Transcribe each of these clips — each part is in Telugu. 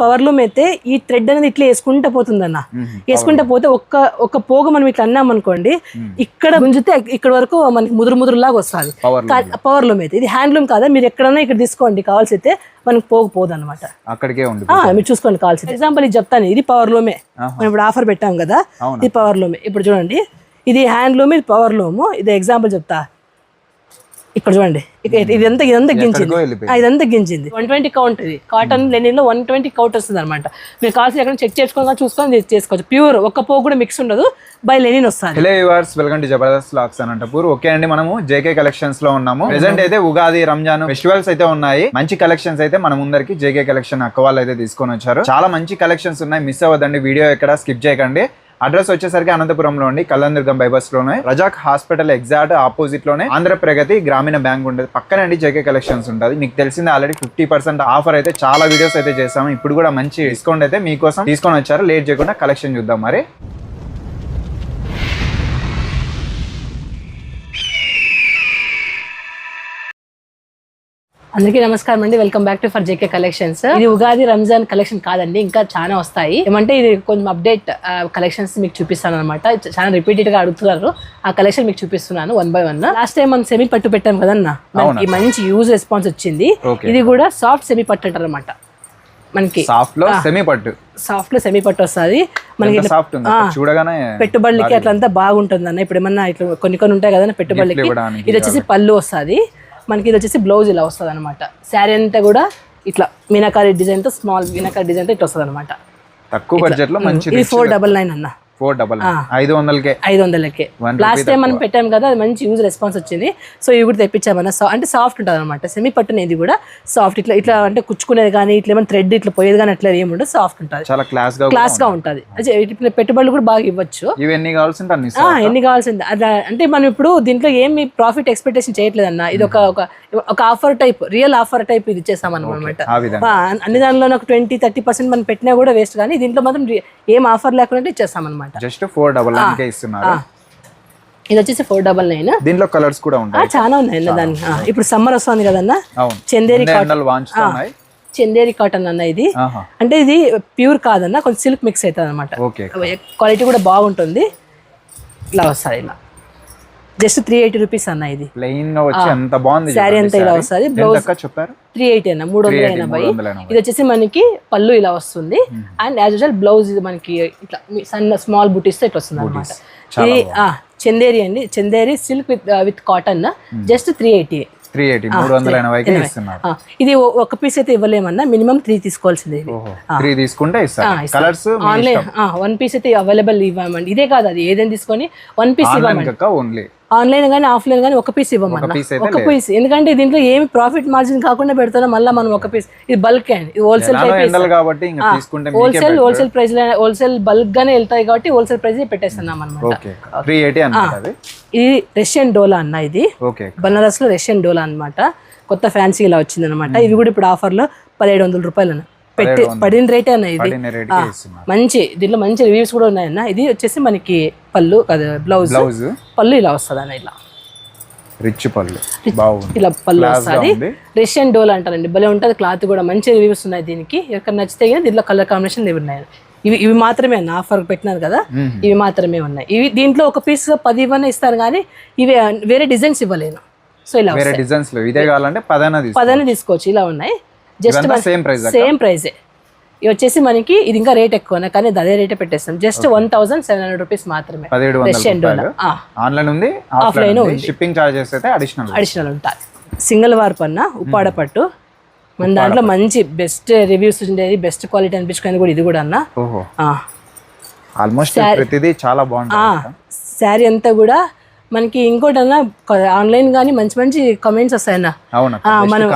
పవర్ లూమ్ అయితే ఈ థ్రెడ్ అనేది ఇట్లా వేసుకుంటా పోతుంది అన్న వేసుకుంటా పోతే ఒక్క ఒక్క పోగ మనం ఇట్లా అన్నాం అనుకోండి ఇక్కడ గుంజితే ఇక్కడ వరకు మనకి ముదురు ముదురు లాగా వస్తుంది పవర్ లూమ్ అయితే. ఇది హ్యాండ్ లూమ్ కాదా? మీరు ఎక్కడన్నా ఇక్కడ తీసుకోండి కావాల్సి అయితే మనకి పోకపోదు అనమాట అక్కడికే మీరు చూసుకోండి కావాల్సి ఎగ్జాంపుల్ ఇది చెప్తాను. ఇది పవర్ లూమే. మనం ఇప్పుడు ఆఫర్ పెట్టాం కదా. ఇది పవర్ లూమే ఇప్పుడు చూడండి ఇది హ్యాండ్ లూమ్ ఇది పవర్ లూమ్ ఇది ఎగ్జాంపుల్ చెప్తా. ఇక్కడ చూడండి. ఇక ఇది ఎంత ఇదంతా గించింది. ఇదంతా గించింది. వన్ ట్వంటీ కౌంట్ ఇది. కాటన్ లెనిన్లో వన్ ట్వంటీ కౌంట్ వస్తుంది అనమాట మీరు కావాల్సి ఎక్కడ చెక్ చేసుకోవాలి చూసుకొని చేసుకోవచ్చు. ప్యూర్ ఒక్క పో కూడా మిక్స్ ఉండదు. బై లెనిన్ వస్తుంది. Hello yours welcome to Jabardasth లాక్స్ అనంతపూర్ ఓకే అండి మనము జేకే కలెక్షన్స్లో ఉన్నాము. ప్రెసెంట్ అయితే ఉగాది రంజాన్ ఫెస్టివల్స్ అయితే ఉన్నాయి. మంచి కలెక్షన్స్ అయితే మన ముందరికి జేకే కలెక్షన్ అక్క వాళ్ళు అయితే తీసుకొని వచ్చారు. చాలా మంచి కలెక్షన్స్ ఉన్నాయి. మిస్ అవ్వదండి వీడియో ఎక్కడ స్కిప్ చేయకండి. అడ్రస్ వచ్చేసరికి అనంతపురంలో ఉండి కళ్యాణదుర్గం బైబస్లోనే రజాక్ హాస్పిటల్ ఎగ్జాక్ట్ ఆపోజిట్లోనే ఆంధ్ర ప్రగతి గ్రామీణ బ్యాంక్ ఉంటుంది. పక్కన అండి జేకే కలెక్షన్స్ ఉంటుంది. మీకు తెలిసింది ఆల్రెడీ ఫిఫ్టీ పర్సెంట్ ఆఫర్ అయితే చాలా వీడియోస్ అయితే చేసాము ఇప్పుడు కూడా మంచి డిస్కౌంట్ అయితే మీకోసం తీసుకొని వచ్చారు. లేట్ చేయకుండా కలెక్షన్ చూద్దాం మరి. అందరికీ నమస్కారం అండి. Welcome back to for JK collections ఇది ఉగాది రంజాన్ కలెక్షన్ కాదండి ఇంకా చాలా వస్తాయి. ఏమంటే ఇది కొంచెం అప్డేట్ కలెక్షన్స్ మీకు చూపిస్తాను అనమాట చాలా రిపీటెడ్గా అడుగుతున్నారు. ఆ కలెక్షన్ మీకు చూపిస్తున్నాను one by one last time మనం సెమీ పట్టు పెట్టాం కదన్నా? మనకి మంచి యూజ్ రెస్పాన్స్ వచ్చింది. ఇది కూడా సాఫ్ట్ సెమీ పట్టు అంటారు అనమాట మనకి సాఫ్ట్లో సెమీ పట్టు. సాఫ్ట్లో సెమీ పట్టు వస్తుంది. మనకి సాఫ్ట్ చూడగానే పెట్టుబడులకి అట్లంతా బాగుంటుంది అన్న ఇప్పుడు ఏమన్నా ఇట్లా కొన్ని కొన్ని ఉంటాయి కదా పెట్టుబడులకి. ఇది వచ్చేసి పళ్ళు వస్తుంది. మనకి ఇది వచ్చేసి బ్లౌజ్ ఇలా వస్తుంది అనమాట శారీ అంతా కూడా ఇట్లా మీనాకారి డిజైన్తో స్మాల్ మీనాకారి డిజైన్తో ఇట్లా వస్తుంది అనమాట తక్కువ బడ్జెట్లో మంచి ఇది ఫోర్ డబల్ నైన్ అన్న. ఫోర్ డబల్ ఐదు వందలకే. ఐదు వందలకే. లాస్ట్ టైం మనం పెట్టాం కదా అది మంచి యూజ్ రెస్పాన్స్ వచ్చింది. సో ఇవి కూడా తెప్పించామన్న. సో అంటే సాఫ్ట్ ఉంటుంది అనమాట సెమీ పట్టున ఇది కూడా సాఫ్ట్ ఇట్లా ఇట్లా అంటే కుచ్చుకునేది కానీ ఇట్లా ఏమైనా థ్రెడ్ ఇట్లా పోయేది కానీ అట్లా ఏముండదు సాఫ్ట్ ఉంటుంది. చాలా క్లాస్గా క్లాస్గా ఉంటుంది. అదే ఇట్లా పెట్టుబడులు కూడా బాగా ఇవ్వచ్చు. ఇవి ఎన్ని కావాల్సింటే అన్ని ఆ, ఎన్ని కావాల్సింది? అంటే మనం ఇప్పుడు దీంట్లో ఏమి ప్రాఫిట్ ఎక్స్పెక్టేషన్ చేయట్లేదు అన్న ఇది ఒక ఒక offer type real offer type ఇది ఇచ్చేసాం అనమాట అన్ని దానిలో ఒక ట్వంటీ థర్టీ పర్సెంట్ మనం పెట్టినా కూడా వేస్ట్ కానీ దీంట్లో మాత్రం ఏం ఆఫర్ లేకుండా ఇచ్చేస్తాం అనమాట జస్ట్ ఫోర్ డబల్ నైన్కే ఇస్తున్నారు. ఇది వచ్చేసి ఫోర్ డబల్ నైన్. దీంట్లో కలర్స్ కూడా ఉంటాయి. చాలా ఉన్నాయి ఆ, ఇప్పుడు సమ్మర్ వస్తుంది కదన్నా? చందేరి చందేరి కాటన్ అన్న ఇది. అంటే ఇది ప్యూర్ కాదన్న కొంచెం సిల్క్ మిక్స్ అవుతుంది అనమాట ఓకే. క్వాలిటీ కూడా బాగుంటుంది. ఇలా వస్తుంది ఇలా. జస్ట్ త్రీ ఎయిటీ రూపీస్ అన్న ఇది. ప్లెయిన్ ఎంత బాగుంది శారీ అంతా ఇలా వస్తుంది. బ్లౌజ్ చెప్పారు? త్రీ ఎయిటీ అన్న మూడు వందల ఎనభై. ఇది వచ్చేసి మనకి పళ్ళు ఇలా వస్తుంది. అండ్ యాజ్ యూజువల్ బ్లౌజ్ ఇది మనకి ఇట్లా సన్న స్మాల్ బుటీస్తో ఇట్లా వస్తుంది అనమాట ఇది చందేరి అండి. Chanderi silk with with cotton. Just three eighty. Three eighty మూడు వందల ఎనభైకి ఇస్తున్నారు. ఇది ఒక పీస్ అయితే ఇవ్వలేమన్నా మినిమం త్రీ తీసుకోవాల్సింది త్రీ తీసుకుంటే కలర్స్ ఆన్లైన్ వన్ పీస్ అయితే అవైలబుల్ ఇవ్వమండి. ఇదే కాదు అది ఏదైనా తీసుకొని వన్ పీస్ ఇవ్వమండి. కక్క ఓన్లీ ఆన్లైన్ కానీ ఆఫ్లైన్ కానీ ఒక పీస్ ఇవ్వమన్నా. ఒక పీస్ ఎందుకంటే దీంట్లో ఏమి ప్రాఫిట్ మార్జిన్ కాకుండా పెడుతున్నా మళ్ళీ మనం ఒక పీస్ ఇది బల్క్ అండి ఇది wholesale wholesale wholesale price wholesale bulk గానే వెళ్తాయి కాబట్టి హోల్సేల్ ప్రైస్ పెట్టేస్తున్నాం అనమాట ఇది రష్యన్ డోలా అన్న ఇది. బనారస్లో రష్యన్ డోలా అన్నమాట. కొత్త ఫ్యాన్సీ ఇలా వచ్చింది అనమాట ఇది కూడా ఇప్పుడు ఆఫర్లో పదిహేడు వందల రూపాయలు అన్న. పెట్టి పడిన రేటే అన్న ఇది. మంచి దీంట్లో మంచి రివ్యూస్ కూడా ఉన్నాయన్న. ఇది వచ్చేసి మనకి పళ్ళు అదే బ్లౌజ్ బ్లౌజ్ పళ్ళు ఇలా వస్తుంది అన్న ఇలా. రిచ్ పళ్ళు. ఇలా పళ్ళు వస్తుంది. రష్యన్ డోల్ అంటారండి. భలే ఉంటుంది క్లాత్ కూడా. మంచి రివ్యూస్ ఉన్నాయి దీనికి. ఎక్కడ నచ్చితే కానీ దీంట్లో కలర్ కాంబినేషన్ ఇవి ఉన్నాయి. ఇవి ఇవి మాత్రమే అన్న. ఆఫర్ పెట్టినారు కదా. ఇవి మాత్రమే ఉన్నాయి. ఇవి దీంట్లో ఒక పీస్ పది ఇవ్వనే ఇస్తారు కానీ ఇవి వేరే డిజైన్స్ ఇవ్వలేను. సో ఇలా వేరే డిజైన్స్ ఇదే కావాలంటే పదని తీసుకోవచ్చు. ఇలా ఉన్నాయి. జస్ట్ సేమ్ ప్రైస్ సేమ్ ప్రైజే ఇవి వచ్చేసి మనకి ఇది ఇంకా రేట్ ఎక్కువ. కానీ అది రేటే పెట్టేస్తాం. Just one thousand seven hundred rupees మాత్రమే. ఆన్లైన్ ఉంది ఆఫ్లైన్ షిప్పింగ్ చార్జెస్ అయితే అడిషనల్ అడిషనల్ ఉంటాయి. సింగిల్ వార్ప్ అన్న ఉప్పాడ పట్టు. మన దాంట్లో మంచి బెస్ట్ రివ్యూస్ ఉండేది బెస్ట్ క్వాలిటీ అనిపించుకునేది కూడా ఇది కూడా అన్న. ఆల్మోస్ట్ ప్రతిదీ చాలా బాగుంటుంది శారీ అంతా కూడా మనకి ఇంకోటి అన్న ఆన్లైన్ కానీ మంచి మంచి కమెంట్స్ వస్తాయన్న. మనం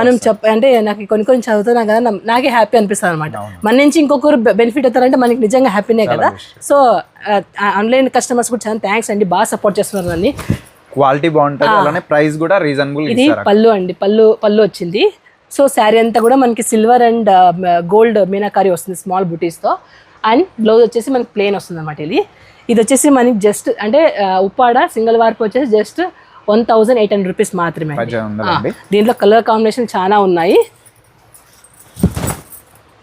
మనం చెప్ అంటే నాకు కొన్ని కొన్ని చదువుతున్నా కదా నాకే హ్యాపీ అనిపిస్తుంది అనమాట మన నుంచి ఇంకొకరు బెనిఫిట్ అవుతారంటే మనకి నిజంగా హ్యాపీనే కదా. సో ఆన్లైన్ కస్టమర్స్ కూడా చాలా థ్యాంక్స్ అండి. బాగా సపోర్ట్ చేస్తున్నారు నన్ను. క్వాలిటీ బాగుంటుంది. అలానే ప్రైస్ కూడా రీజనబుల్ ఇది పళ్ళు అండి. పళ్ళు పళ్ళు వచ్చింది. సో శారీ అంతా కూడా మనకి సిల్వర్ అండ్ గోల్డ్ మీనాకారి వస్తుంది స్మాల్ బుటీస్తో అండ్ బ్లౌజ్ వచ్చేసి మనకి ప్లెయిన్ వస్తుంది అనమాట ఇది. ఇది వచ్చేసి మనకి జస్ట్ అంటే ఉప్పాడ సింగిల్ వార్ప్ వచ్చేసి just one thousand eight hundred rupees మాత్రమే దీంట్లో కలర్ కాంబినేషన్ చాలా ఉన్నాయి.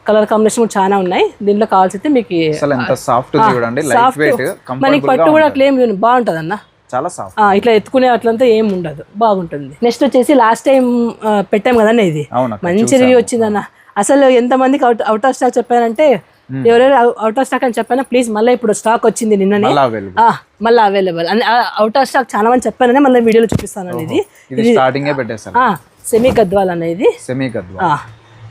కలర్ కాంబినేషన్ కూడా చాలా ఉన్నాయి. దీంట్లో కావాల్సి మీకు సాఫ్ట్ చూడండి మనకి పట్టు కూడా అట్లా ఏం బాగుంటుంది అన్న చాలా సాఫ్ట్ ఇట్లా ఎత్తుకునే అట్లంతా ఏం ఉండదు బాగుంటుంది. నెక్స్ట్ వచ్చేసి లాస్ట్ టైం పెట్టాం కదన్న ఇది? మంచి రివ్యూ వచ్చిందన్న. అసలు ఎంతమందికి అవుట్ అవుట్ ఆఫ్ స్టాక్ చెప్పానంటే ఎవరైనా అవుట్ ఆఫ్ స్టాక్ అని చెప్పానా? ప్లీజ్ మళ్ళీ ఇప్పుడు స్టాక్ వచ్చింది నిన్ననే. మళ్ళీ అవైలబుల్ ఆ, మళ్ళీ అవైలబుల్ అవుట్ ఆఫ్ స్టాక్ చాలా మంది చెప్పాననే మళ్ళీ వీడియోలో చూపిస్తాను స్టార్టింగే పెట్టేస్తారు సెమీ గద్వాల్ అనేది. సెమీ గద్వా ఆ,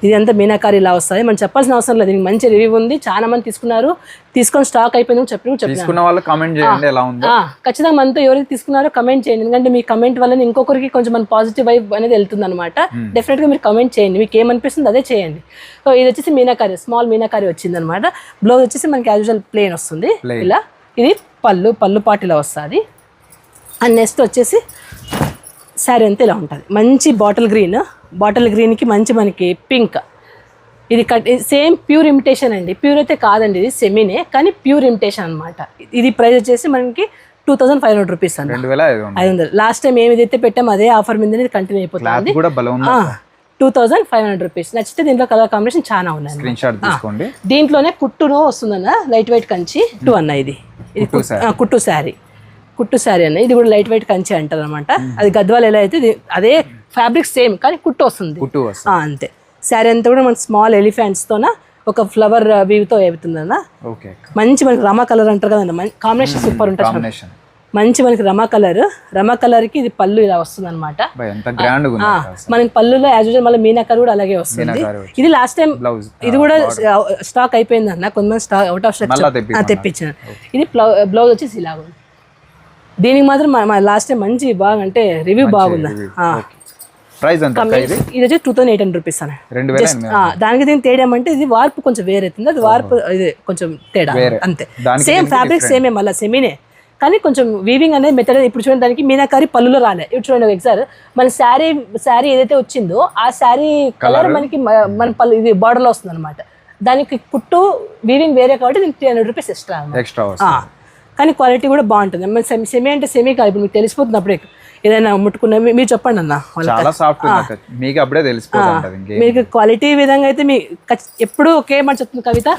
ఇది అంతా మీనాకారి ఇలా వస్తుంది. మనం చెప్పాల్సిన అవసరం లేదు. దీనికి మంచి రివ్యూ ఉంది. చాలా మంది తీసుకున్నారు. తీసుకొని స్టాక్ అయిపోయింది చెప్పి చెప్పిన తీసుకున్న వాళ్ళు కామెంట్ చేయండి ఎలా ఉందో. ఖచ్చితంగా మనతో ఎవరైతే తీసుకున్నారో కమెంట్ చేయండి. ఎందుకంటే మీ కమెంట్ వల్ల ఇంకొకరికి కొంచెం మన పాజిటివ్ వైబ్ అనేది వెళ్తుంది అనమాట డెఫినెట్గా మీరు కమెంట్ చేయండి. మీకు ఏమనిపిస్తుంది అదే చేయండి. సో ఇది వచ్చేసి మీనాకారి స్మాల్ మీనాకారి వచ్చింది అనమాట బ్లౌజ్ వచ్చేసి మనకి యాజువల్ ప్లేన్ వస్తుంది. ఇలా. ఇది పళ్ళు పళ్ళు పాటిలో వస్తుంది. అండ్ నెక్స్ట్ వచ్చేసి శారీ అంతా ఇలా ఉంటుంది. మంచి బాటిల్ గ్రీన్ బాటిల్ గ్రీన్కి మంచి మనకి పింక్. ఇది కట్ సేమ్ ప్యూర్ ఇమిటేషన్ అండి. ప్యూర్ అయితే కాదండి ఇది సెమీనే కానీ ప్యూర్ ఇమిటేషన్ అనమాట ఇది ప్రైస్ వచ్చేసి మనకి two thousand five hundred rupees వేల ఐదు వందలు. లాస్ట్ టైం ఏదైతే పెట్టామో అదే ఆఫర్ మీద కంటిన్యూ అయిపోతుంది two thousand five hundred rupees. నచ్చితే దీంట్లో కలర్ కాంబినేషన్ చాలా ఉన్నాయి దీంట్లోనే కుట్టును వస్తుందన్న లైట్ వెయిట్ కంచి కుట్టు అన్న ఇది. ఇది కుట్టు శారీ. కుట్టు శారీ అన్న ఇది కూడా లైట్ వెయిట్ కంచి అంటారు అనమాట అది గద్వాలు ఎలా అయితే అదే ఫ్యాబ్రిక్ సేమ్ కానీ కుట్టు వస్తుంది. కుట్టు అంతే. శారీ అంతా కూడా మన స్మాల్ ఎలిఫెంట్స్తోన ఒక ఫ్లవర్ వీవ్తో అవుతుందన్న మంచి మనకి రమా కలర్ అంటారు కదన్న కాంబినేషన్ సూపర్ ఉంటుంది మంచి మనకి రమా కలర్ రమా కలర్కి ఇది పళ్ళు ఇలా వస్తుంది అనమాట మనకి పళ్ళులో యాజ్ యూజువల్ మళ్ళీ మీనాకర్ కూడా అలాగే వస్తుంది. ఇది లాస్ట్ టైం ఇది కూడా స్టాక్ అయిపోయింది అన్న కొంతమంది స్టాక్ అవుట్ ఆఫ్ స్టాక్ తెప్పించాను ఇది బ్లౌజ్ వచ్చేసి ఇలా ఉంది. దీనికి మాత్రం మా లాస్ట్ టైం మంచి బాగా అంటే రివ్యూ బాగుంది. ప్రైస్ ఇది? వచ్చి two thousand eight hundred rupees ఆ, దానికి దీనికి తేడా అంటే ఇది వార్పు కొంచెం వేరే అవుతుంది. అది వార్పు ఇది కొంచెం తేడా అంతే. సేమ్ ఫ్యాబ్రిక్ సేమే మళ్ళీ సెమీనే కానీ కొంచెం వీవింగ్ అనేది మెథడ్ ఇప్పుడు చూడండి దానికి మీనాకారి పళ్ళులో రాలే. ఇప్పుడు చూడండి ఒక ఎగ్జార్ మన శారీ శారీ ఏదైతే వచ్చిందో ఆ శారీ కలర్ మనకి మన పళ్ళు ఇది border లో వస్తుంది అనమాట దానికి కుట్టు వీవింగ్ వేరే కాబట్టి దీనికి three hundred rupees extra extra కానీ క్వాలిటీ కూడా బాగుంటుంది. సెమీ సెమీ అంటే సెమీ కాదు. ఇప్పుడు మీకు తెలిసిపోతుంది అప్పుడే ఏదైనా ముట్టుకున్న మీరు చెప్పండి అన్న. చాలా సాఫ్ట్ మీకు అప్పుడే తెలిసిపోతుంటది ఇంకే. మీకు క్వాలిటీ విధంగా అయితే మీ ఎప్పుడూ ఒకే మాట చెప్తుంది కవిత.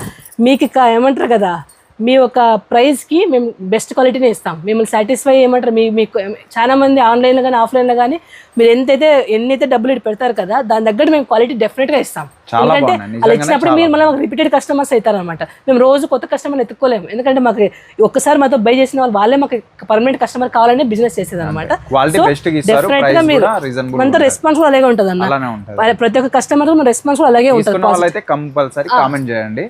మీకు ఏమంటారు కదా? మీ ఒక ప్రైస్కి మేము బెస్ట్ క్వాలిటీనే ఇస్తాం. మిమ్మల్ని సాటిస్ఫై ఏమంటారు మీ మీకు చాలా మంది ఆన్లైన్లో కానీ ఆఫ్లైన్లో కానీ మీరు ఎంతైతే ఎన్నైతే డబ్బులు పెడతారు కదా దాని తగ్గట్టు మేము క్వాలిటీ డెఫినెట్గా ఇస్తాం. చాలా ఎందుకంటే. అలా ఇచ్చినప్పుడు మీరు మళ్ళీ రిపీటెడ్ కస్టమర్స్ అవుతారనమాట మేము రోజు కొత్త కస్టమర్ ఎత్తుకోలేము. ఎందుకంటే మాకు ఒక్కసారి మాతో బై చేసిన వాళ్ళు వాళ్ళే మాకు పర్మనెంట్ కస్టమర్ కావాలని బిజినెస్ చేసేది అనమాట డెఫినెట్గా మీరు మనతో రెస్పాన్స్ కూడా అలాగే ఉంటుంది. అన్న ప్రతి ఒక్క కస్టమర్ రెస్పాన్స్ కూడా అలాగే ఉంటుంది కంపల్సరీ కామెంట్ చేయండి.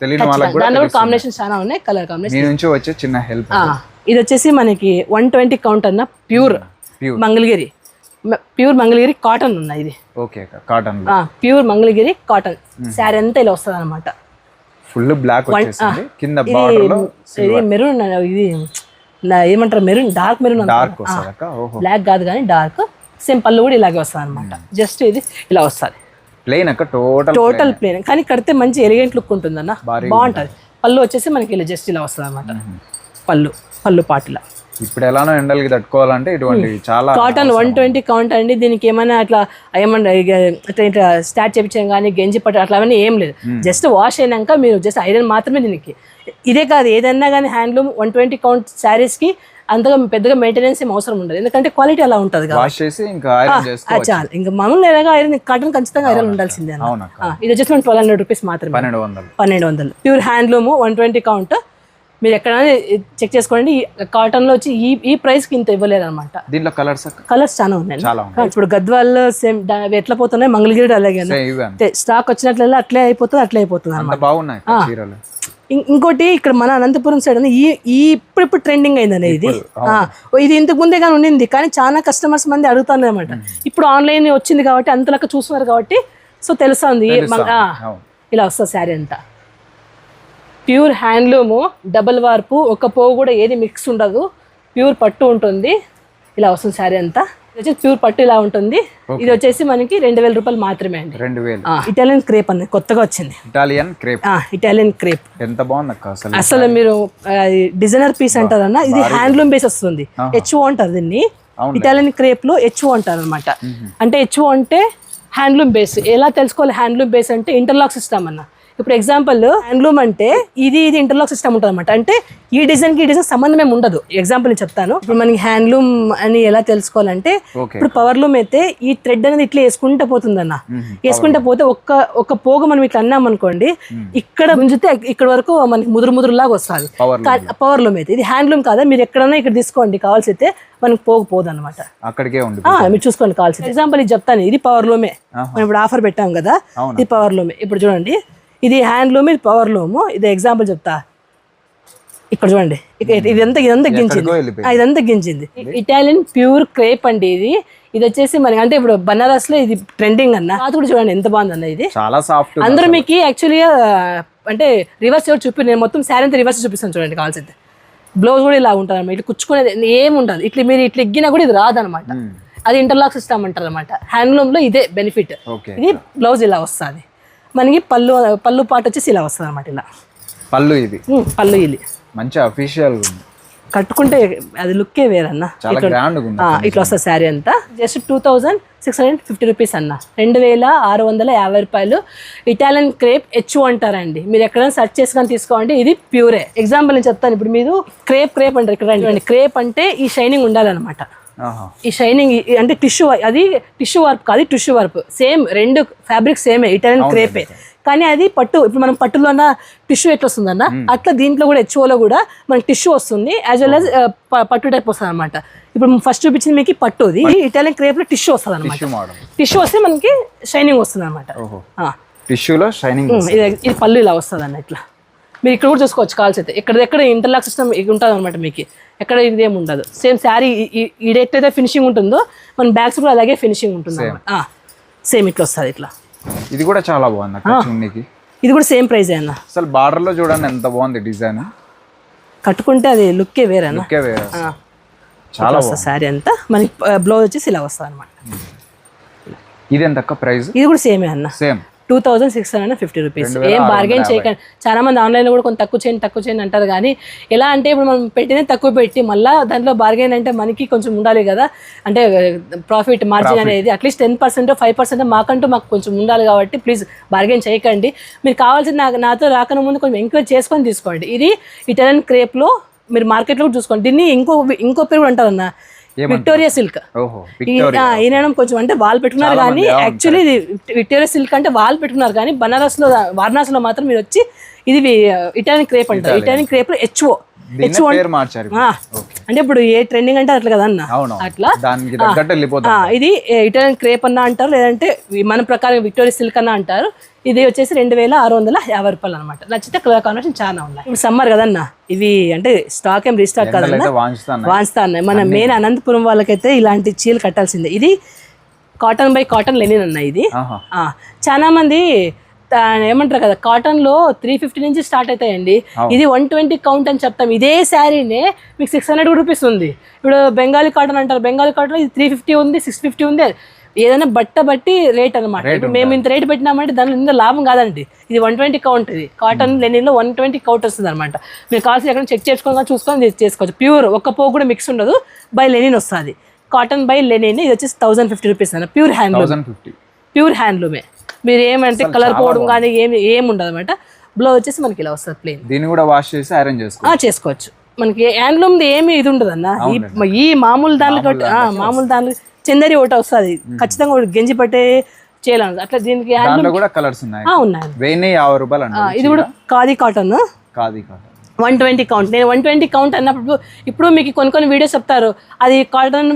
కాంబినేషన్ చాలా ఉన్నాయి కలర్ కాంబినేషన్ నుంచి వచ్చే చిన్న హెల్ప్ ఇది వచ్చేసి మనకి వన్ ట్వంటీ కౌంట్ అన్న pure Pure. Mangalagiri. Pure Mangalagiri cotton ఉన్నాయి ఇది. Okay cotton pure Mangalagiri cotton. Saree అంతా ఇలా వస్తుంది అనమాట ఫుల్ బ్లాక్ కింద ఇది మెరూన్ ఇది ఏమంటారు మెరూన్ డార్క్ మెరూన్ బ్లాక్ కాదు కానీ డార్క్. సేమ్ పళ్ళు కూడా ఇలాగే వస్తుంది అనమాట జస్ట్ ఇది ఇలా వస్తుంది. ప్లెయిన్ అక్క టోటల్ టోటల్ ప్లేన్ కానీ కడితే మంచి ఎలిగెంట్ లుక్ ఉంటుంది అన్న బాగుంటుంది. పళ్ళు వచ్చేసి మనకి ఇలా జస్ట్ ఇలా వస్తుంది అనమాట పళ్ళు పళ్ళు పాటిలా. ఇప్పుడు ఎలానో ఎండలకి తట్టుకోవాలంటే ఇటువంటి చాలా కాటన్ వన్ ట్వంటీ కౌంట్ అండి. దీనికి ఏమైనా అట్లా ఏమన్నా ఇట్లా స్టార్ట్ చేయించాం కానీ గంజి పట్టు అట్లా అవన్నీ ఏం లేదు. జస్ట్ వాష్ అయినాక మీరు జస్ట్ ఐరన్ మాత్రమే దీనికి. ఇదే కాదు ఏదన్నా కానీ హ్యాండ్లూమ్ వన్ ట్వంటీ కౌంట్ శారీస్కి అంతగా పెద్దగా మెయింటెనెన్స్ ఏం అవసరం ఉండదు. ఎందుకంటే క్వాలిటీ అలా ఉంటుంది చాలు. ఇంకా మామూలు ఎలాగా ఐరన్ కాటన్ ఖచ్చితంగా ఐరన్ ఉండాల్సిందే ఇది వచ్చేసి మన ట్వెల్వ్ హండ్రెడ్ రూపీస్ మాత్రమే. పన్నెండు వందలు. పన్నెండు వందలు. Pure handloom one twenty count మీరు ఎక్కడైనా చెక్ చేసుకోండి కాటన్లో వచ్చి ఈ ఈ ప్రైస్కి ఇంత ఇవ్వలేదు అనమాట దీంట్లో కలర్స్ కలర్స్ చాలా ఉన్నాయి. ఇప్పుడు గద్వాల్ సేమ్ ఎట్లా పోతున్నాయి? మంగళగిరి అలాగే. స్టాక్ వచ్చినట్లల్లా అట్లే అయిపోతుంది అట్లే అయిపోతుంది అనమాట ఇంకోటి ఇక్కడ మన అనంతపురం సైడ్ ఈ ఈ ఇప్పుడు ఇప్పుడు ట్రెండింగ్ అయిందని ఇది ఇది ఇంతకు ముందే కానీ ఉండింది కానీ చాలా కస్టమర్స్ మంది అడుగుతాను అనమాట ఇప్పుడు ఆన్లైన్ వచ్చింది కాబట్టి అంతలక్క చూస్తున్నారు కాబట్టి సో తెలుస్తుంది. ఇలా వస్తుంది శారీ అంతా. ప్యూర్ హ్యాండ్లూము డబల్ వార్పు ఒక పోగు కూడా ఏది మిక్స్ ఉండదు. ప్యూర్ పట్టు ఉంటుంది. ఇలా వస్తుంది శారీ అంతా. వచ్చేసి ప్యూర్ పట్టు ఇలా ఉంటుంది. ఇది వచ్చేసి మనకి రెండు వేల రూపాయలు మాత్రమే అండి. రెండు వేలు. ఇటాలియన్ క్రేప్ అన్నది కొత్తగా వచ్చింది. ఇటాలియన్ క్రేప్ ఇటాలియన్ క్రేప్ ఎంత బాగుంది అసలు అసలు మీరు డిజైనర్ పీస్ అంటారన్న ఇది హ్యాండ్లూమ్ బేస్ వస్తుంది. హెచ్ఓ అంటారు దీన్ని. ఇటాలియన్ క్రేప్లో హెచ్ఓ అంటారు అనమాట అంటే హెచ్ఓ అంటే హ్యాండ్లూమ్ బేస్ ఎలా తెలుసుకోవాలి హ్యాండ్లూమ్ బేస్ అంటే ఇంటర్లాక్ సిస్టమ్ అన్న. ఇప్పుడు ఎగ్జాంపుల్ హ్యాండ్లూమ్ అంటే ఇది ఇది ఇంటర్లాక్ సిస్టమ్ ఉంటుంది అనమాట అంటే ఈ డిజైన్కి ఈ డిజైన్ సంబంధం ఏమి ఉండదు. ఎగ్జాంపుల్ నేను చెప్తాను. ఇప్పుడు మనకి హ్యాండ్లూమ్ అని ఎలా తెలుసుకోవాలంటే ఇప్పుడు పవర్ లూమ్ అయితే ఈ థ్రెడ్ అనేది ఇట్లా వేసుకుంటా పోతుందన్న. వేసుకుంటా పోతే ఒక్క ఒక పోగు మనం ఇట్లా అన్నాం అనుకోండి ఇక్కడ గుంజితే ఇక్కడ వరకు మనకి ముదురు ముదురు లాగా వస్తుంది పవర్ లూమ్ అయితే. ఇది హ్యాండ్లూమ్ కాదా? మీరు ఎక్కడైనా ఇక్కడ తీసుకోండి. కావాల్సి అయితే మనకి పోగు పోదు అనమాట అక్కడికే మీరు చూసుకోండి కావాల్సి ఎగ్జాంపుల్ ఇది చెప్తాను. ఇది పవర్ లూమే. మనం ఇప్పుడు ఆఫర్ పెట్టాం కదా. ఇది పవర్ లూమే ఇప్పుడు చూడండి. ఇది హ్యాండ్ లూమ్ ఇది పవర్ లూమ్ ఇది ఎగ్జాంపుల్ చెప్తా. ఇక్కడ చూడండి. ఇదంతా ఇదంతా గించింది. ఇదంతా గించింది. ఇటాలియన్ ప్యూర్ క్రేప్ అండి ఇది. ఇది వచ్చేసి మనకి అంటే ఇప్పుడు బనారస్లో ఇది ట్రెండింగ్ అన్న. అది కూడా చూడండి ఎంత బాగుంది అన్న ఇది. చాలా సాఫ్ట్ అందరూ మీకు యాక్చువల్గా అంటే రివర్స్ ఎవరు చూపి నేను మొత్తం శారీ అంతా రివర్స్ చూపిస్తాను చూడండి కావాల్సింది బ్లౌజ్ కూడా ఇలా ఉంటుంది అనమాట ఇట్లా కుచ్చుకునేది ఏం ఉండదు. ఇట్లా మీరు ఇట్లా ఎగ్గినా కూడా ఇది రాదనమాట అది ఇంటర్లాక్ సిస్టమ్ అంటారు అనమాట హ్యాండ్లూమ్లో ఇదే బెనిఫిట్ ఓకే ఇది బ్లౌజ్ ఇలా వస్తుంది. మనకి పళ్ళు పళ్ళు పాట వచ్చేసి ఇలా వస్తుంది అనమాట ఇలా. పళ్ళు ఇది? పళ్ళు ఇది. మంచి అఫీషియల్ కట్టుకుంటే అది లుక్కే వేరన్న. ఇట్లా వస్తుంది శారీ అంతా. Just two thousand six hundred fifty rupees అన్న. రెండు వేల ఆరు వందల యాభై రూపాయలు. ఇటాలియన్ క్రేప్ హెచ్ అంటారండి. మీరు ఎక్కడైనా సెర్చ్ చేసుకొని తీసుకోండి. ఇది ప్యూరే ఎగ్జాంపుల్ నేను చెప్తాను. ఇప్పుడు మీరు క్రేప్ క్రేప్ అంటారు ఇక్కడ క్రేప్ అంటే ఈ షైనింగ్ ఉండాలన్నమాట. ఈ షైనింగ్ అంటే టిష్యూ అది టిష్యూ వర్క్ కాదు టిష్యూ వర్క్ సేమ్ రెండు ఫ్యాబ్రిక్ సేమే ఇటాలియన్ క్రేపే. కానీ అది పట్టు ఇప్పుడు మనం పట్టులోన టిష్యూ ఎట్లా వస్తుందన్న అట్లా దీంట్లో కూడా హెచ్ఓలో కూడా మనకి టిష్యూ వస్తుంది యాజ్ వెల్ యాజ్ పట్టు టైప్ వస్తుంది అనమాట ఇప్పుడు ఫస్ట్ చూపించింది మీకు పట్టుది ఇటాలియన్ క్రేప్లో టిష్యూ వస్తుంది అనమాట టిష్యూ వస్తే మనకి షైనింగ్ వస్తుంది అనమాట టిష్యూలో షైనింగ్ ఇది ఇది పళ్ళు ఇలా వస్తుంది అన్న ఇట్లా. మీరు ఇక్కడ కూడా చూసుకోవచ్చు కాల్స్ అయితే. ఇక్కడ ఎక్కడ ఇంటర్లాక్ సిస్టమ్ ఉంటుంది అనమాట మీకు. ఎక్కడ ఇది ఉండదు. సేమ్ శారీ ఈ ఎట్లయితే ఫినిషింగ్ ఉంటుందో మన బ్యాగ్స్ కూడా అలాగే ఫినిషింగ్ ఉంటుంది సేమ్ ఇట్లా వస్తుంది ఇట్లా. ఇది కూడా చాలా బాగుంది ఇది కూడా సేమ్ ప్రైస్ అన్న. అసలు బార్డర్లో చూడండి ఎంత బాగుంది డిజైన్ కట్టుకుంటే అది లుక్కే వేరే చాలా వస్తుంది శారీ అంతా. మనకి బ్లౌజ్ వచ్చేసి ఇలా వస్తుంది అనమాట ఇది ఎంత ప్రైస్ ఇది కూడా సేమే అన్న. Same two thousand six hundred fifty rupees. ఏం బార్గెన్ చేయకండి. చాలా మంది ఆన్లైన్లో కూడా కొంత తక్కువ చేయండి తక్కువ చేయండి అంటారు కానీ ఎలా అంటే ఇప్పుడు మనం పెట్టినే తక్కువ పెట్టి మళ్ళీ దాంట్లో బార్గెన్ అంటే మనకి కొంచెం ఉండాలి కదా. అంటే ప్రాఫిట్ మార్జిన్ అనేది at least ten percent five percent మాకంటూ మాకు కొంచెం ఉండాలి కాబట్టి ప్లీజ్ బార్గెన్ చేయకండి. మీరు కావాల్సిన నాకు నాతో రాకన ముందు కొంచెం ఎంక్వైరీ చేసుకొని తీసుకోండి. ఇది ఇటాలియన్ క్రేప్లో మీరు మార్కెట్లో కూడా చూసుకోండి. దీన్ని ఇంకో ఇంకో పేరు కూడా అంటారన్న. Victoria silk. ఈయన కొంచెం అంటే వాళ్ళు పెట్టుకున్నారు కానీ యాక్చువల్లీ ఇది విక్టోరియా సిల్క్ అంటే వాళ్ళు పెట్టుకున్నారు కానీ బనారస్లో వారణాసిలో మాత్రం మీరు వచ్చి ఇది ఇటాలియన్ క్రేప్ అంటారు. ఇటాలియన్. క్రేప్ హెచ్ఓ. ఓకే. అంటే ఇప్పుడు ఏ ట్రెండింగ్ అంటే అట్లా కదా అన్న. అట్లా. ఇది ఇటాలియన్ క్రేప్ అన్న అంటారు లేదంటే మన ప్రకారం విక్టోరియా సిల్క్ అన్న అంటారు. ఇది వచ్చేసి రెండు వేల ఆరు వందల యాభై రూపాయలు అనమాట నచ్చితే కలర్ కాంబినేషన్ చాలా ఉన్నాయి. ఇప్పుడు సమ్మర్ కదన్న ఇవి అంటే స్టాక్ ఏం రీస్టాక్ కదన్న? వాన్స్తా అన్నాయి మన మెయిన్ అనంతపురం వాళ్ళకైతే ఇలాంటి చీరలు కట్టాల్సిందే. ఇది కాటన్ బై కాటన్ లెనిన్ అన్న ఇది. చాలా మంది ఏమంటారు కదా కాటన్లో త్రీ ఫిఫ్టీ నుంచి స్టార్ట్ అవుతాయండి. ఇది వన్ ట్వంటీ కౌంట్ అని చెప్తాం. ఇదే శారీనే మీకు సిక్స్ హండ్రెడ్ రూపీస్ ఉంది. ఇప్పుడు బెంగాలీ కాటన్ అంటారు. బెంగాలీ కాటన్ ఇది త్రీ ఫిఫ్టీ ఉంది సిక్స్ ఫిఫ్టీ ఉంది. ఏదైనా బట్ట బట్టి రేట్ అనమాట మేము ఇంత రేట్ పెట్టినామంటే దానిలో ఇంత లాభం కాదండి. ఇది వన్ ట్వంటీ కౌంట్ ఇది. కాటన్ లెనిన్లో వన్ ట్వంటీ కౌంట్ వస్తుంది అనమాట మీరు కావాల్సి ఎక్కడ చెక్ చేసుకొని చూసుకొని చేసుకోవచ్చు. ప్యూర్ ఒక్క పోగు కూడా మిక్స్ ఉండదు. బై లెనిన్ వస్తుంది. కాటన్ బై లెనిన్ ఇది వచ్చేసి థౌసండ్ ఫిఫ్టీ రూపీస్ అన్న. Pure hand thousand fifty. Pure హ్యాండ్లూమే. మీరు ఏమంటే కలర్ పోవడం కానీ ఏమి ఏమి ఉండదు అనమాట బ్లౌజ్ వచ్చేసి మనకి ఇలా వస్తుంది ప్లేన్ దీన్ని కూడా వాష్ చేసి అరేంజ్ చేసుకో చేసుకోవచ్చు. మనకి హ్యాండ్లూమ్ ఏమి ఇది ఉండదు అన్న ఈ మామూలు ఆ, మామూలు దాంట్లో చందరి ఒకటి వస్తుంది. ఖచ్చితంగా గెంజి పట్టే చేయాలి అట్లా దీనికి కూడా కలర్స్ ఉన్నాయి. ఉన్నాయి. ఇది కూడా khadi cotton one twenty count నేను వన్ ట్వంటీ కౌంట్ అన్నప్పుడు ఇప్పుడు మీకు కొన్ని కొన్ని వీడియోస్ చెప్తారు. అది కాటన్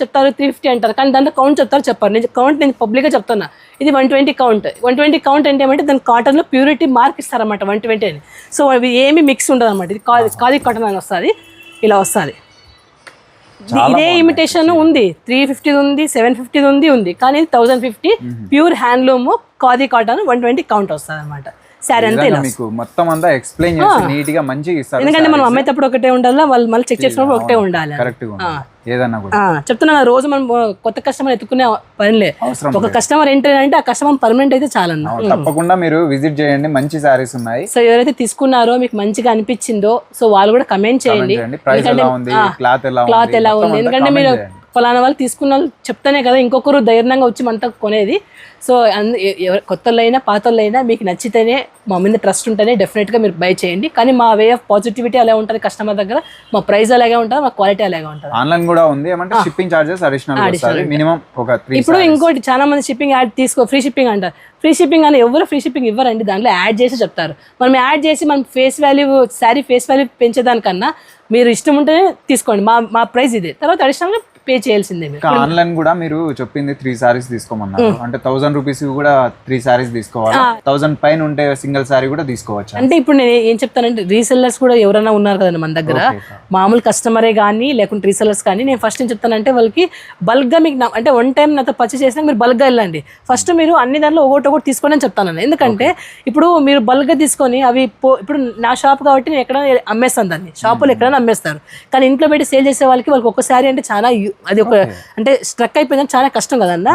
చెప్తారు త్రీ ఫిఫ్టీ అంటారు. కానీ దాంట్లో కౌంట్ చెప్తారు చెప్పారు. నేను కౌంట్ నేను పబ్లిక్గా చెప్తున్నా. ఇది one twenty count one twenty count అంటే ఏమంటే దాని కాటన్లో ప్యూరిటీ మార్క్ ఇస్తారన్నమాట వన్ ట్వంటీ అని. సో అవి ఏమి మిక్స్ ఉండదు అనమాట ఇది కాది కాది కాటన్ అని వస్తుంది. ఇలా వస్తుంది. ఇదే ఇమిటేషన్ ఉంది. త్రీ ఫిఫ్టీ ఉంది సెవెన్ ఫిఫ్టీ ఉంది ఉంది. కానీ thousand fifty pure handloom khadi cotton one twenty count వస్తుంది అనమాట శారీ అంతా మీకు మొత్తం అంతా ఎక్స్ప్లెయిన్ చేసి నీట్గా మంచిగా ఇస్తారు. ఎందుకంటే మనం అమ్మేటప్పుడు ఒకటే ఉండాలి? వాళ్ళు మళ్ళీ చెక్ చేసినప్పుడు ఒకటే ఉండాలి? కరెక్ట్గా. ఏదన్నా కూడా. చెప్తున్నా రోజు మనం కొత్త కస్టమర్ ఎత్తుకునే పనిలే ఒక కస్టమర్ ఎంటర్ అంటే ఆ కస్టమర్ పర్మనెంట్ అయితే చాలన్న. అవును, తప్పకుండా మీరు విజిట్ చేయండి మంచి శారీస్ ఉన్నాయి. సో ఎవరైతే తీసుకున్నారో మీకు మంచిగా అనిపించిందో సో వాళ్ళు కూడా కమెంట్ చేయండి. క్లాత్ ఎలా ఉంది? ఎందుకంటే మీరు. ఫలానా వాళ్ళు తీసుకున్న వాళ్ళు చెప్తానే కదా ఇంకొకరు ధైర్యంగా వచ్చి మనతో కొనేది. సో అందు కొత్త అయినా పాత అయినా మీకు నచ్చితేనే మా మీద ట్రస్ట్ ఉంటేనే డెఫినెట్గా మీరు బై చేయండి. కానీ మా వే ఆఫ్ పాజిటివిటీ అలా ఉంటుంది కస్టమర్ దగ్గర మా ప్రైస్ అలాగే ఉంటుంది మా క్వాలిటీ అలాగే ఉంటుంది. ఆన్లైన్ కూడా ఉంది. ఏమంటే షిప్పింగ్ చార్జెస్ అడిషనల్ మినిమం ఒక ఇప్పుడు ఇంకోటి చాలా మంది షిప్పింగ్ యాడ్ తీసుకో ఫ్రీ షిప్పింగ్ అంటారు ఫ్రీ షిప్పింగ్ అని ఎవరు ఫ్రీ షిప్పింగ్ ఇవ్వరండి? దాంట్లో యాడ్ చేసి చెప్తారు. మనం యాడ్ చేసి మనం face value saree face value పెంచేదానికన్నా మీరు ఇష్టం ఉంటేనే తీసుకోండి. మా మా ప్రైస్ ఇదే. తర్వాత అడిషనల్గా పే చేయాల్సిందే ఆన్లైన్ కూడా మీరు చెప్పింది త్రీ సారీస్ తీసుకోమన్నారు. అంటే థౌసండ్ రూపీస్ కూడా త్రీ సారీస్ తీసుకోవాలి? థౌసండ్ పైన ఉంటే సింగిల్ సారీ కూడా తీసుకోవచ్చు? అంటే ఇప్పుడు నేను ఏం చెప్తానంటే రీసెల్లర్స్ కూడా ఎవరైనా ఉన్నారు కదండి మన దగ్గర. మామూలు కస్టమరే కానీ లేకుంటే రీసెల్లర్స్ కానీ నేను ఫస్ట్ ఏం చెప్తానంటే వాళ్ళకి బల్క్గా మీకు నా- అంటే వన్ టైం నాతో పర్చేస్ చేసినా మీరు బల్క్గా వెళ్ళండి. ఫస్ట్ మీరు అన్ని దాంట్లో ఒకటి ఒకటి తీసుకోండి అని చెప్తాను ఎందుకంటే ఇప్పుడు మీరు బల్క్గా తీసుకొని అవి ఇప్పుడు నా షాప్ కాబట్టి నేను ఎక్కడైనా అమ్మేస్తాను దాన్ని. షాపులో ఎక్కడైనా అమ్మేస్తారు. కానీ ఇంట్లో పెట్టి సేల్ చేసే వాళ్ళకి వాళ్ళకి ఒక్కసారి అంటే చాలా అది ఒక అంటే స్ట్రక్ అయిపోయిందని చాలా కష్టం కదన్నా.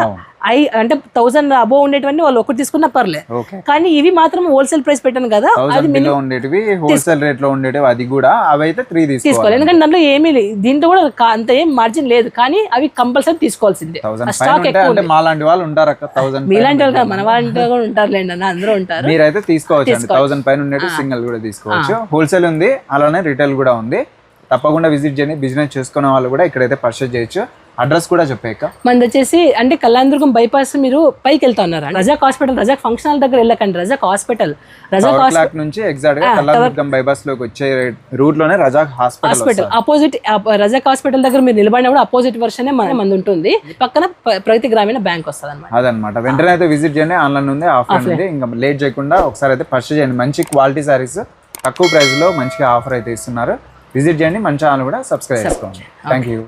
ఐ అంటే థౌసండ్ అబోవ్ ఉండేటువంటి వాళ్ళు ఒకటి తీసుకున్నా పర్లే. కానీ ఇవి మాత్రం హోల్సేల్ ప్రైస్ పెట్టాను కదా అది ఉండేటివి హోల్సేల్ రేట్లో ఉండేటివి అది కూడా అవి అయితే త్రీ తీసుకోవాలి. ఎందుకంటే దాంట్లో ఏమీ లేదు. దీంట్లో కూడా అంత ఏం మార్జిన్ లేదు. కానీ అవి కంపల్సరీ తీసుకోవాల్సిందే. స్టాక్ ఎక్కువ మాలాంటి వాళ్ళు ఉంటారు అక్క థౌసండ్ మీలాంటి వాళ్ళు మన వాళ్ళు కూడా ఉంటారులేండి అన్న అందరూ ఉంటారు. మీరైతే తీసుకోవచ్చు థౌసండ్ పైన ఉండేది సింగిల్ కూడా తీసుకోవచ్చు. హోల్సేల్ ఉంది అలానే రిటైల్ కూడా ఉంది. తప్పకుండా విజిట్ చేయండి. బిజినెస్ చేసుకునే వాళ్ళు కూడా ఇక్కడైతే పర్చేస్ చేయొచ్చు. అడ్రస్ కూడా చెప్పాక మనది వచ్చేసి అంటే కళ్యాణదుర్గం బైపాస్ మీరు పైకి వెళ్తా ఉన్నారు Razak hospital Razak function hall దగ్గర వెళ్ళకండి రజాక్ హాస్పిటల్ రజాక్ క్లాక్ నుంచి ఎగ్జాక్ట్గా కల్లాదుర్గం బైపాస్లోకి వచ్చే రూట్లోనే Razak hospital hospital opposite Razak hospital దగ్గర మీరు నిలబడినప్పుడు అపోజిట్ వర్షన్ మంది ఉంటుంది. పక్కన ప్రగతి గ్రామీణ బ్యాంక్ వస్తుంది అనమాట అదనమాట వెంటనే అయితే విజిట్ చేయండి. ఆన్లైన్ ఉంది ఆఫ్లైన్ ఉంది. ఇంకా లేట్ చేయకుండా ఒకసారి అయితే పర్చేస్ చేయండి. మంచి క్వాలిటీ సారీస్ తక్కువ ప్రైస్లో మంచిగా ఆఫర్ అయితే ఇస్తున్నారు. విజిట్ చేయండి మంచి ఛానల్ కూడా సబ్స్క్రైబ్ చేసుకోండి. Thank you